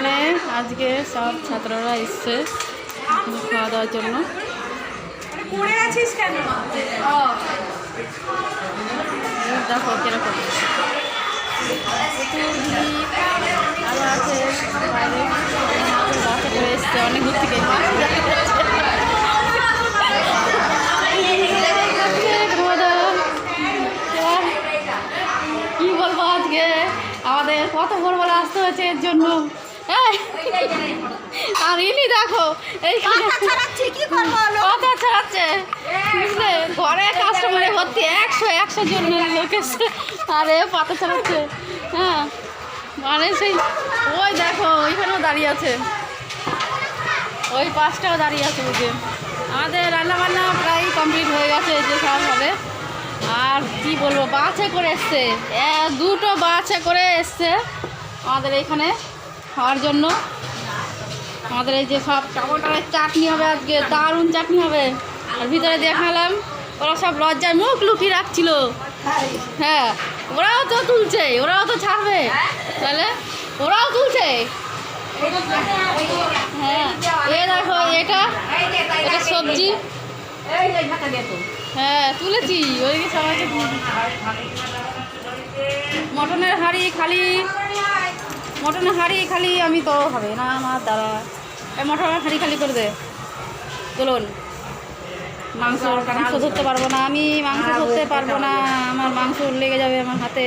আজকে সব ছাত্ররা এসছে খাওয়া দাওয়ার জন্য পড়ে আছিস কেন? দেখো কীরকম। আরও আছে। বাসে করে এসছে অনেক দূর থেকে। কি বলব আজকে? আমাদের কত ভোরবেলা আসতে হয়েছে এর জন্য? আর ইনি দেখো এইখানে কি করব কত ছাড়াচ্ছে। বুঝলে ঘরে কাস্টমারে ভর্তি একশো একশো জন লোক এসছে আরে পাতা ছাড়াচ্ছে। হ্যাঁ মানে সেই ওই দেখো ওইখানেও দাঁড়িয়ে আছে। ওই পাঁচটাও দাঁড়িয়ে আছে বুঝে। আমাদের রান্না বান্না প্রায় কমপ্লিট হয়ে গেছে যে সব হবে। আর কি বলব বাসে করে এসছে। দুটো বাসে করে এসছে আমাদের এখানে। খাওয়ার জন্য। আমাদের এই যে সব টমাটারের চাটনি হবে আজকে, দারুণ চাটনি হবে। আর ভিতরে দেখালাম, ওরা সব লজ্জায় মুখ লুকিয়ে রাখছিল। হ্যাঁ ওরাও তো তুলছে, ওরাও তো ছাড়বে। তাহলে ওরাও তুলছে। হ্যাঁ এ দেখো, এটা এটা সবজি। হ্যাঁ তুলেছি, ওইদিকে মটনের হাঁড়ি খালি। মটনের হাঁড়ি খালি আমি তো হবে না আমার দ্বারা এই হাড়ি হাঁড়ি খালি করে দে। চলুন। মাংস মাংস ধরতে পারব না আমি মাংস ধরতে পারব না আমার মাংস লেগে যাবে আমার হাতে।